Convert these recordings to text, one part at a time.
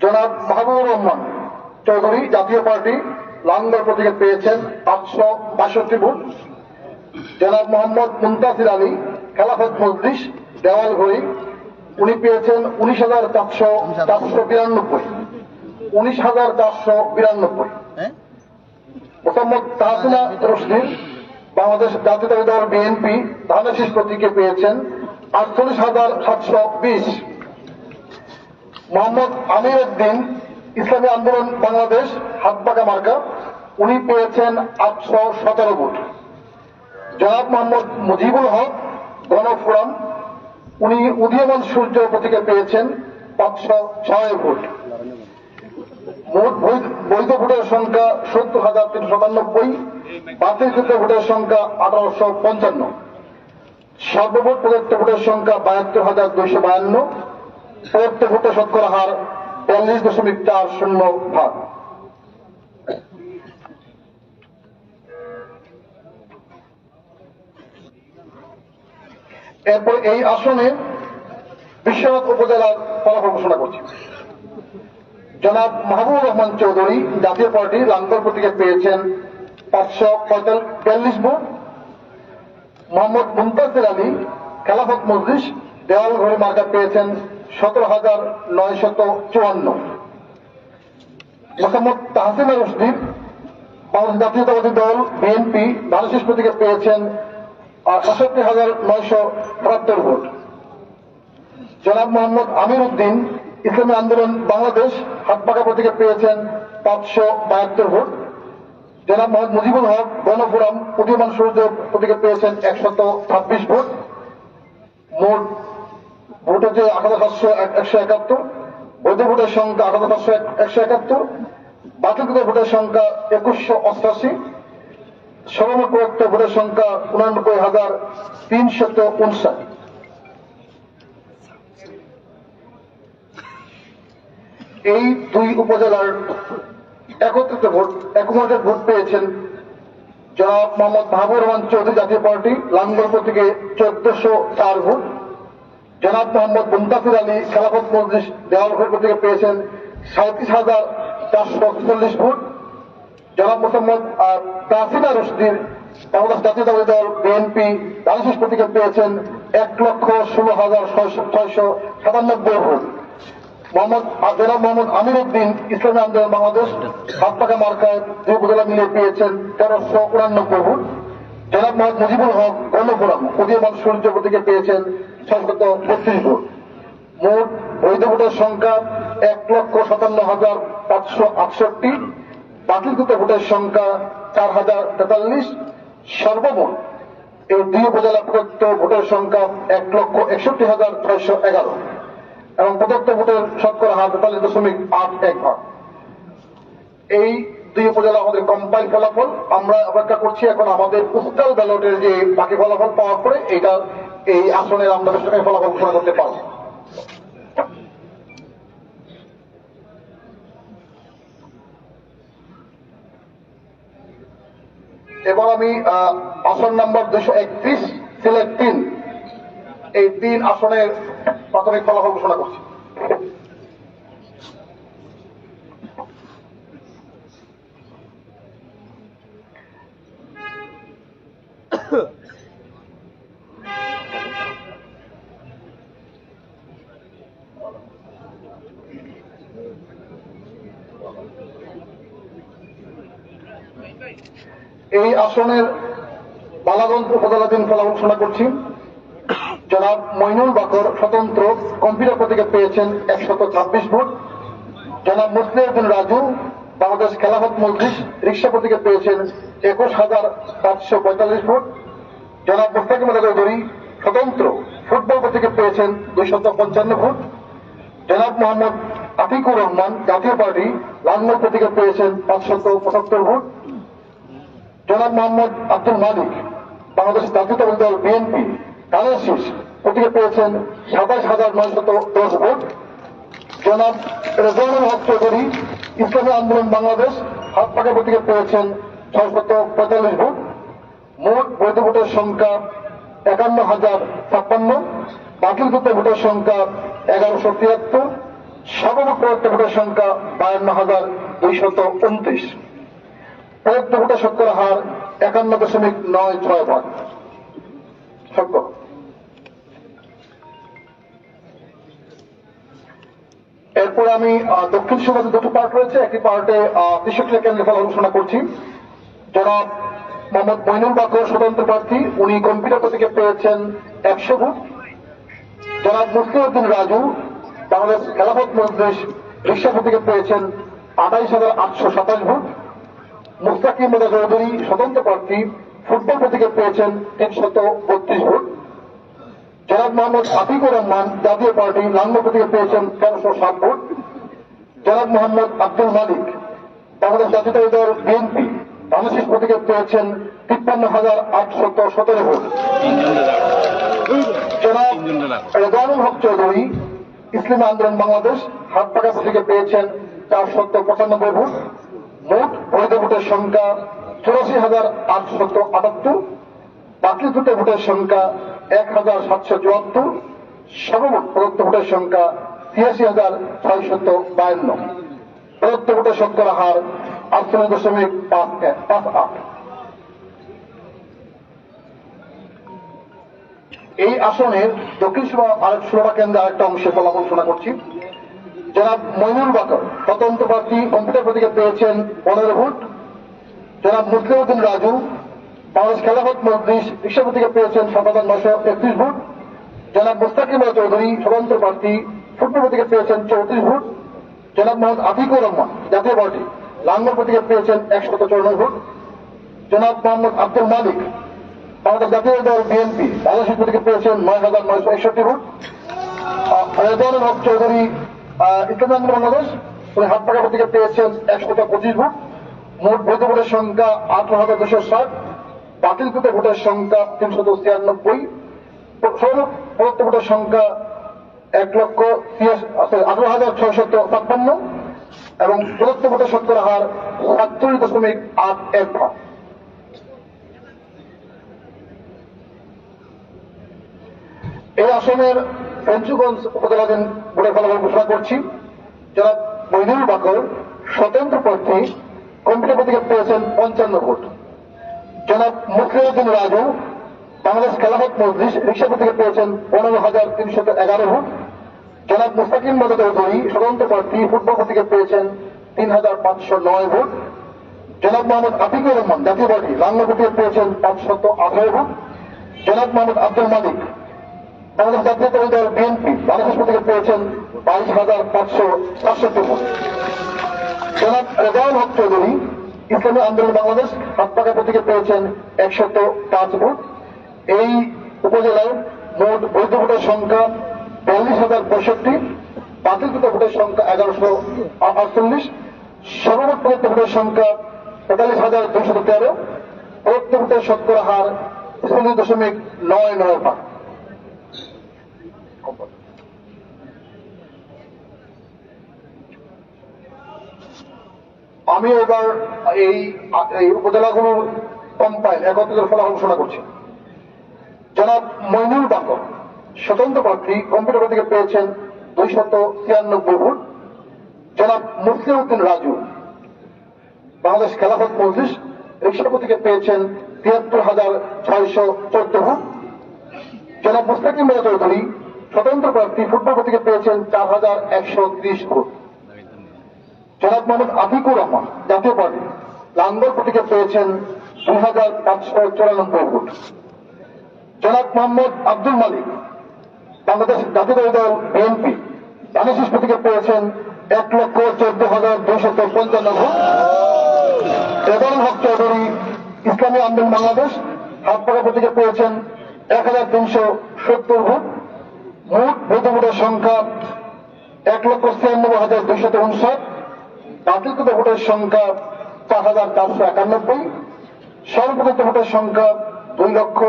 জনাব মাহবুবুর রহমান চৌধুরী জাতীয় পার্টি লাঙ্গল প্রতীকে পেয়েছেন আটশো বাষট্টি ভোট। জনাব মোহাম্মদ মুন্তাসির আলী খেলাফত মজলিস দেওয়ালঘড়ি উনি পেয়েছেন উনিশ হাজার চারশো চারশো বিরানব্বই। উনিশ হাজার চারশো বিরানব্বই। হ্যাঁ? মোহাম্মদ তাহসিনা রশিদ বাংলাদেশ জাতীয় দল বিএনপি ধানেশিস প্রতীকে পেয়েছেন আটচল্লিশ হাজার সাতশো বিশ। মোহাম্মদ আমির উদ্দিন ইসলামী আন্দোলন বাংলাদেশ হাতপাকা মার্কা। উনি পেয়েছেন আটশো সতেরো ভোট। জনাব মোহাম্মদ মুজিবুল হক, গণফোরাম। উনি উদীয়মান সূর্য প্রতীকে পেয়েছেন পাঁচশো ছয় ভোট। বৈধ- ভোটের সংখ্যা সত্তর হাজার তিনশো সাতানব্বই বাতিলকৃত ভোটের সংখ্যা আঠারোশো পঞ্চান্ন। সর্বমোট প্রদত্ত ভোটের সংখ্যা বাহাত্তর হাজার দুইশো বায়ান্ন। প্রদত্ত ভোটের শতকরা হার বিয়াল্লিশ দশমিক চার শূন্য ভাগ। এরপর এই আসনে বিশ্বনাথ উপজেলার ফলাফল ঘোষণা করছি। জনাব মাহবুব রহমান চৌধুরী জাতীয় পার্টি লাঙ্গল প্রতীকে পেয়েছেন পাঁচশো বিয়াল্লিশ ভোট। মোহাম্মদ মুমতাজির আলী খেলাফত মজলিস দেওয়াল ঘড়ি মার্কা পেয়েছেন সতেরো হাজার নয়শত চুয়ান্ন। মোহাম্মদ তাহসিনা রশদির বাংলাদেশ জাতীয়তাবাদী দল বিএনপি ধানশিস প্রতীকে পেয়েছেন সাতষট্টি হাজার নয়শো বাহাত্তর ভোট। জনাব মোহাম্মদ আমির উদ্দিন, ইসলামী আন্দোলন বাংলাদেশ হাতপাকা প্রতীকে পেয়েছেন পাঁচশো বাহাত্তর ভোট। জনাব মোহাম্মদ মুজিবুল হক গণফোরাম উদীয়মান সূর্য প্রতীকে পেয়েছেন একশত ছাব্বিশ ভোট। মোট ভোট আট হাজার সাতশো একশো একাত্তর, বৈধ ভোটের সংখ্যা হাজার সাতশো একশো একাত্তর, বাতিলকৃত ভোটের সংখ্যা একুশশো অষ্টাশি, সর্বমোট ভোটের সংখ্যা উনানব্বই হাজার তিনশত উনষাট। এই দুই উপজেলার একত্রিত ভোট একমতের ভোট পেয়েছেন জনাব মোহাম্মদ মাহবুর রহমান চৌধুরী জাতীয় পার্টি, লাঙ্গল থেকে চোদ্দশো চার ভোট। জনাব মোহাম্মদ মুমতাফির আলী খেলাফত মজলিস দেওয়ালঘর প্রতীকে পেয়েছেন সাঁত্রিশ হাজার চারশো চল্লিশ ভোট। জনাব মোহাম্মদ তাসিনা রশদির বাংলাদেশ জাতীয়তাবাদী দল বিএনপি দানশিস প্রতীকে পেয়েছেন এক লক্ষ ষোলো হাজার ছয়শো সাতানব্বই ভোট। মোহাম্মদ জনাব মোহাম্মদ আমির উদ্দিন ইসলামী আন্দোলন বাংলাদেশ হাতপাকা মার্কায় দুই উপজেলা মিলিয়ে পেয়েছেন তেরোশো উনানব্বই ভোট। জনাব মোহাম্মদ মুজিবুল হক গণফোরাম উদীয়মান সূর্য প্রতীকে পেয়েছেন ছশত বত্রিশ ভোট মোট বৈধ ভোটের সংখ্যা এক লক্ষ সাতান্ন হাজার পাঁচশো আটষট্টি। বাতিলকৃত ভোটের সংখ্যা চার হাজার তেতাল্লিশ। সর্বমোট এই দুই উপজেলা প্রদত্ত ভোটের সংখ্যা এক লক্ষ একষট্টি হাজার ছয়শো এগারো এবং প্রদত্ত ভোটের শতকরা হার তেতাল্লিশ দশমিক আট এক ভাগ। এই দুই উপজেলা আমাদের কম্পাইল ফলাফল, আমরা অপেক্ষা করছি এখন আমাদের পোস্টাল ব্যালটের যে বাকি ফলাফল পাওয়ার পরে এটা এই আসনের আমরা বেসরকারি ফলাফল ঘোষণা করতে পারব। এবার আমি আসন নাম্বার দুশো একত্রিশ সিলেক্ট তিন। এই তিন আসনের প্রাথমিক ফলাফল ঘোষণা করছি। এই আসনের বালাগঞ্জ উপজেলাধীন ফলাফল ঘোষণা করছি। জনাব মইনুল বাকর স্বতন্ত্র কম্পিউটার প্রতীকে পেয়েছেন একশত ছাব্বিশ ভোট। জনাব মুসলিউদ্দিন রাজু বাংলাদেশ খেলাফত মন্ত্রী রিক্সা প্রতীকে পেয়েছেন একুশ হাজার পাঁচশো পঁয়তাল্লিশ ভোট। জনাব মুস্তাকিম চৌধুরী স্বতন্ত্র ফুটবল প্রতীকে পেয়েছেন দুইশত পঞ্চান্ন ভোট। জনাব মোহাম্মদ আতিকুর রহমান জাতীয় পার্টি লাঙ্গল প্রতীকে পেয়েছেন পাঁচশত পঁচাত্তর ভোট। জনাব মোহাম্মদ আব্দুল মালিক, বাংলাদেশ জাতীয়তাবাদী দল বিএনপি, কালের প্রতীকে পেয়েছেন সাতাশ হাজার নয়শত দশ ভোট। জনাব রেজাউল হক চৌধুরী, ইসলামী আন্দোলন বাংলাদেশ, হাত পাকা প্রতীকে পেয়েছেন ছয়শত পঁয়তাল্লিশ ভোট। মোট বৈধ ভোটের সংখ্যা একান্ন হাজার ছাপ্পান্ন। বাতিলকৃত ভোটের সংখ্যা এগারোশো তিয়াত্তর। সর্বমোট প্রদত্ত ভোটের সংখ্যা বায়ান্ন হাজার দুইশত উনত্রিশ। প্রদত্ত ভোটের শতকরা হার একান্ন দশমিক নয় ছয় ভাগ। সত্য এরপর আমি দক্ষিণ সীমান্তে দুটো পার্ট রয়েছে। একটি পার্টে তেষট্টি কেন্দ্রে ফল ঘোষণা করছি। জনাব মোহাম্মদ মইনুল বাকর, স্বতন্ত্র প্রার্থী। উনি কম্পিউটার প্রতীকে পেয়েছেন একশো ভোট। জনাব মুসলিউদ্দিন রাজু, বাংলাদেশ খেলাফত মজলিস রিক্সা প্রতীকে পেয়েছেন আঠাইশ হাজার আটশো সাতাশ ভোট। মুস্তাকিম মেদা চৌধুরী স্বতন্ত্র প্রার্থী, ফুটবল প্রতীকে পেয়েছেন তিনশত বত্রিশ ভোট। জনাব মোহাম্মদ আতিকুর রহমান জাতীয় পার্টি লাঙ্গ প্রতীকে পেয়েছেন তেরোশো সাত ভোট। জনাব মোহাম্মদ আব্দুল মালিক বাংলাদেশ জাতীয় দল বিএনপি বাংলাদেশ প্রতীকে পেয়েছেন তিপ্পান্ন হাজার আটশত সতেরো ভোট। জনাব রেজানুল হক চৌধুরী ইসলামী আন্দোলন বাংলাদেশ হাত পাকা প্রতীকে পেয়েছেন চারশত পঁচানব্বই ভোট। মোট বৈধ ভোটের সংখ্যা চুরাশি হাজার আটশত আটাত্তর, বাকি দুটো ভোটের সংখ্যা এক হাজার সাতশো চুয়াত্তর, সর্বমোট প্রদত্ত ভোটের সংখ্যা ছিয়াশি হাজার ছয়শত বায়ান্ন। প্রদত্ত ভোটের শতকরা হার আটচল্লিশ দশমিক পাঁচ পাঁচ আট। এই আসনের দক্ষিণ সভা আরেক সুরমা কেন্দ্রে আরেকটা অংশে ফলাফল ঘোষণা করছি। জনাব মইনুল বাকর স্বতন্ত্র প্রার্থী কম্পিউটার প্রতীকে পেয়েছেন পনেরো ভোট। জনাব মুসলিউদ্দিন রাজু, বাংলাদেশ খেলাফত মজলিস রিক্সা প্রতীকে পেয়েছেন হাজার নশো একত্রিশ ভোট। জনাব মুস্তাকিম চৌধুরী, স্বতন্ত্র প্রার্থী, ফুটবল প্রতীকে পেয়েছেন চৌত্রিশ ভোট। জনাব মোহাম্মদ আতিকুর রহমান, জাতীয় পার্টি, লাঙ্গল প্রতীকে পেয়েছেন একশত চৌরানব্বই ভোট। জনাব মোহাম্মদ আব্দুল মালিক, বাংলাদেশ জাতীয় দল বিএনপি, বাংলাদেশ প্রতীকে পেয়েছেন নয় হাজার নয়শো একষট্টি ভোট। রেজানুল হক চৌধুরী ইসলামী বাংলাদেশ, উনি হাত পাকা প্রতীকে পেয়েছেন একশত পঁচিশ ভোট। মোট বৈধ ভোটের সংখ্যা আঠারো হাজার দুশো ষাট। বাতিলকৃত ভোটের সংখ্যা তিনশত ছিয়ানব্বই। প্রদত্ত ভোটের সংখ্যা এক লক্ষ আঠারো হাজার ছয়শত ছাপ্পান্ন এবং প্রদত্ত ভোটের শতকরা হার সাতচল্লিশ দশমিক আট এক ভাগ এই আসনের পঞ্চগঞ্জ উপজেলাধীন ভোটের ফলাফল ঘোষণা করছি। যারা মহিনুল বাকর স্বতন্ত্র প্রার্থী কম্পিউটার প্রতীকে পেয়েছেন পঞ্চান্ন ভোট। জনাব মুখলিউদ্দিন রাজু, বাংলাদেশ খেলাফত মজলিস রিক্সা প্রতীকে পেয়েছেন পনেরো হাজার তিনশত এগারো ভোট। জনাব মুস্তাকিম মদত চৌধুরী, স্বতন্ত্র প্রার্থী, ফুটবল প্রতীকে পেয়েছেন তিন হাজার পাঁচশো নয় ভোট। জনাব মোহাম্মদ আতিকুর রহমান, জাতীয় পার্টি লাঙ্গ প্রতীকে পেয়েছেন পাঁচশত আঠারো ভোট। জনাব মোহাম্মদ আব্দুল মালিক বাংলাদেশ জাতীয় দল বিএনপি বাংলাদেশ প্রতীকে পেয়েছেন বাইশ হাজার পাঁচশো সাতষট্টি ভোট। জনাব রেজাউল হক চৌধুরী, ইসলামী আন্দোলন বাংলাদেশ হাত পাকা প্রতীকে পেয়েছেন একশত পাঁচ ভোট। এই উপজেলায় মোট বৈধ ভোটের সংখ্যা বিয়াল্লিশ হাজার পঁয়ষট্টি, বাতিলকৃত ভোটের সংখ্যা এগারোশো আটচল্লিশ, সর্বমোট প্রদত্ত ভোটের সংখ্যা পঁয়তাল্লিশ হাজার দুশো তেরো, প্রদত্ত ভোটের শতকরা হার চল্লিশ দশমিক নয় নয় ভাগ আমি এবার এই উপজেলাগুলোর কম্পাইল একত্রিত ফলাফল ঘোষণা করছি। জনাব মইনুল বাকর, স্বতন্ত্র প্রার্থী কম্পিউটার থেকে পেয়েছেন দুইশত ছিয়ানব্বই ভোট। জনাব মুসলিউদ্দিন রাজু, বাংলাদেশ খেলাফত মজলিস রিক্সা থেকে পেয়েছেন তিয়াত্তর হাজার ছয়শো চোদ্দ ভোট। জনাব মুস্তাকিম চৌধুরী স্বতন্ত্র প্রার্থী ফুটবল থেকে পেয়েছেন চার হাজার একশো ত্রিশ ভোট জনাব মোহাম্মদ আতিকুর রহমান, জাতীয় পার্টি। লাঙ্গল প্রতীকে পেয়েছেন দুই হাজার পাঁচশো চুরানব্বই ভোট জনাব মোহাম্মদ আব্দুল মালিক, বাংলাদেশ জাতীয় দল বিএনপি বাংলাদেশ প্রতীকে পেয়েছেন এক লক্ষ চোদ্দ হাজার দুইশত পঞ্চান্ন ভোট এবার হক চৌধুরী, ইসলামী আন্দোলন বাংলাদেশ। হাত প্রতীকে পেয়েছেন এক হাজার তিনশো সত্তর ভোট মোট ভোটের সংখ্যা এক লক্ষ ছিয়ানব্বই হাজার দুইশত উনষাট বাতিলকৃত ভোটের সংখ্যা চার হাজার চারশো একানব্বই সর্বপ্রদত্ত ভোটের সংখ্যা দুই লক্ষ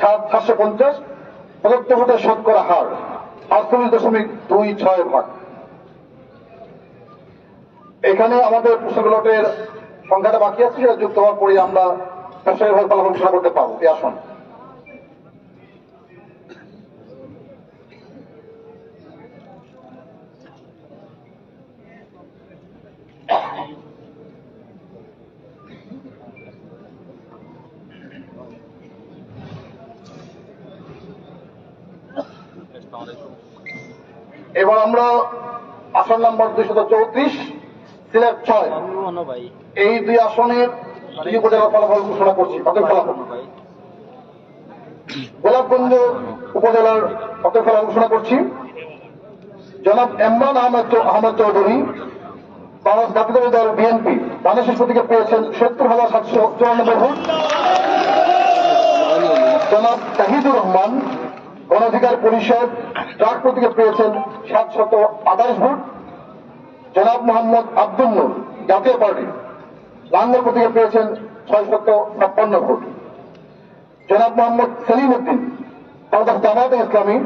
সাত সাতশো পঞ্চাশ, প্রদত্ত ভোটের শতকরা হার আটচল্লিশ দশমিক দুই ছয় ভাগ। এখানে আমাদের পুস্তক লটের সংখ্যাটা বাকি আছে যুক্ত হওয়ার পরে আমরা ব্যবসায়ী ফলাফল ঘোষণা করতে পারব। এই আসন। এবার আমরা আসন নাম্বার দুইশত চৌত্রিশ, সিলেট ছয়। এই দুই আসনের ফলাফল ঘোষণা করছি। অতএব ফলাফল। গোলাপগঞ্জ উপজেলার অতএব ফলাফল ঘোষণা করছি। জনাব এমরান আহমেদ আহমেদ চৌধুরী, বাংলাদেশ জাতীয় দল বিএনপি, বাংলাদেশের প্রতীকে পেয়েছেন সত্তর হাজার সাতশো চুরানব্বই ভোট। জনাব তাহিদুর রহমান গণ অধিকার পরিষদ ট্রাক প্রতীকে পেয়েছেন সাতশত আঠাশ ভোট। জনাব মোহাম্মদ আব্দুল নূর, জাতীয় পার্টি, লাঙ্গল প্রতীকে পেয়েছেন ছয়শত ছাপ্পান্ন ভোট। জনাব মোহাম্মদ সেলিম উদ্দিন বাংলাদেশ জামায়াতে ইসলামী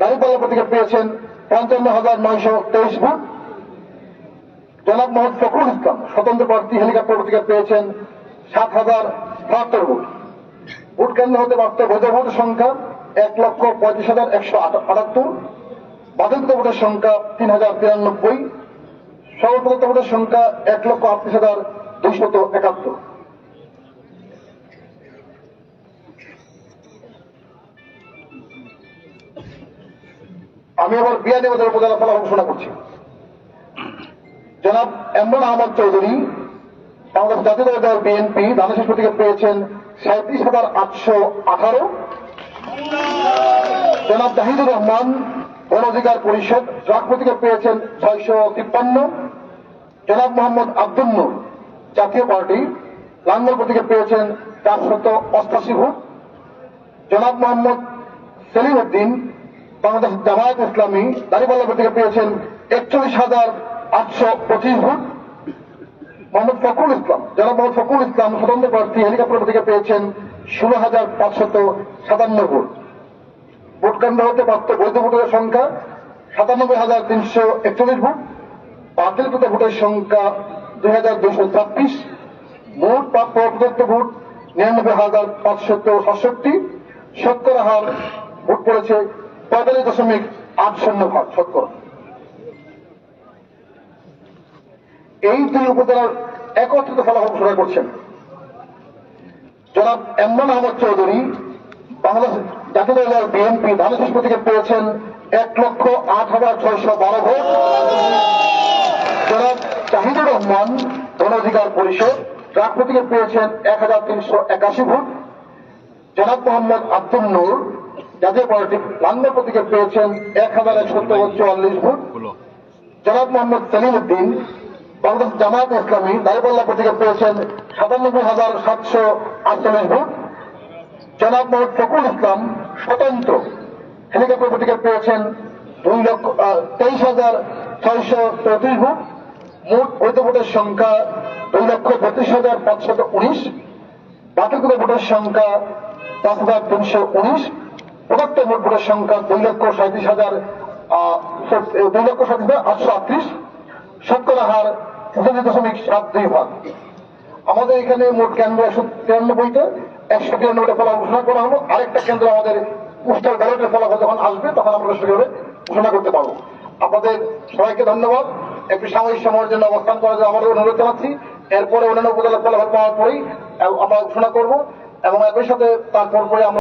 দাঁড়িপাল্লা প্রতীকে পেয়েছেন পঞ্চান্ন হাজার নয়শো তেইশ ভোট। জনাব মোহাম্মদ ফখরুল ইসলাম, স্বতন্ত্র প্রার্থী, হেলিকপ্টার প্রতীকে পেয়েছেন সাত হাজার বাহাত্তর ভোট। ভোট কেন্দ্র হতে প্রাপ্ত বৈধ ভোটের সংখ্যা এক লক্ষ পঁয়ত্রিশ হাজার একশো আটাত্তর। বাতিলকৃত ভোটের সংখ্যা তিন হাজার তিরানব্বই। সর্বপ্রদত্ত ভোটের সংখ্যা এক লক্ষ আটত্রিশ হাজার দুইশত একাত্তর। আমি আবার বিয়ানীবাজার উপজেলা ফলাফল ঘোষণা করছি। জনাব এমরান আহমদ চৌধুরী, বাংলাদেশ জাতীয় দল বিএনপি দানেশের প্রতীকে পেয়েছেন সাঁত্রিশ হাজার আটশো আঠারো। জনাব জাহিদুর রহমান গণ অধিকার পরিষদ ড্রাগ প্রতীকে পেয়েছেন ছয়শো তিপ্পান্ন। জনাব মোহাম্মদ আব্দুল জাতীয় পার্টি লাঙ্গল প্রতীকে পেয়েছেন চারশত অষ্টাশি ভোট। জনাব মোহাম্মদ সেলিম উদ্দিন, বাংলাদেশ জামায়াত ইসলামী দাঁড়িপাল্লা প্রতীকে পেয়েছেন একচল্লিশ হাজার আটশো পঁচিশ ভোট। মোহাম্মদ ফখরুল ইসলাম, জনাব মোহাম্মদ ফখরুল ইসলাম, স্বতন্ত্র প্রার্থী হেলিকপ্টার প্রতীকে পেয়েছেন ষোলো হাজার পাঁচশত সাতান্ন ভোট। ভোট কেন্দ্র হতে প্রাপ্ত বৈধ ভোটের সংখ্যা সাতানব্বই হাজার তিনশো একচল্লিশ ভোট। বাতিলকৃত ভোটের সংখ্যা দুই হাজার দুইশো ছাব্বিশ। মোট প্রাপ্ত অপ্রদত্ত ভোট নিরানব্বই হাজার পাঁচশত সাতষট্টি। শতকরা হার ভোট পড়েছে পঁয়তাল্লিশ দশমিক আট শূন্য ভাগ শতকরা। এই দুই উপজেলার একত্রিত ফলাফল ঘোষণা করছেন। জনাব এমরান আহমদ চৌধুরী, বাংলাদেশ জাতীয় দলের বিএনপি ধানের প্রতীকে পেয়েছেন এক লক্ষ আট হাজার ছয়শো বারো ভোট। জনাব জাহিদুর রহমান গণ অধিকার পরিষদ ট্রাক প্রতীকে পেয়েছেন এক হাজার তিনশো একাশি ভোট। জনাব মোহাম্মদ আব্দুল নূর, জাতীয় পার্টি লাঙ্গল প্রতীকে পেয়েছেন এক হাজার একশো চুয়াল্লিশ ভোট। জনাব মোহাম্মদ সেলিম উদ্দিন, বাংলাদেশ জামায়াত ইসলামী দাঁড়িপাল্লা প্রতীকে পেয়েছেন সাতানব্বই হাজার সাতশো আটচল্লিশ ভোট জনাব মোহাম্মদ ফখরুল ইসলাম স্বতন্ত্র। হেলিকপ্টার প্রতীকে পেয়েছেন দুই লক্ষ তেইশ হাজার ছয়শো চৌত্রিশ ভোট। মোট বৈধ ভোটের সংখ্যা দুই লক্ষ বত্রিশ হাজার পাঁচশত উনিশ। বাতিলকৃত ভোটের সংখ্যা পাঁচ হাজার তিনশো উনিশ। প্রদত্ত মোট ভোটের সংখ্যা দুই লক্ষ সাঁত্রিশ হাজার দুই লক্ষ সাঁত্রিশ হাজার আটশো আটত্রিশ। শতকরা হার দশমিক সাত দুই ভাগ। আমাদের এখানে মোট কেন্দ্র একশো তিরানব্বইটা একশো তিরানব্বইটা ফলাফল ঘোষণা করা হলো। আরেকটা কেন্দ্র আমাদের পোস্টাল ব্যালটের ফলাফল যখন আসবে, তখন আমরা সেভাবে ঘোষণা করতে পারব। আপনাদের সবাইকে ধন্যবাদ। একটু সাময়িক সময়ের জন্য অবস্থান করার জন্য আমাদের অনুরোধ জানাচ্ছি। এরপরে অন্যান্য উপজেলার ফলাফল পাওয়ার পরেই আমরা ঘোষণা করব এবং একই সাথে তারপর পরে আমরা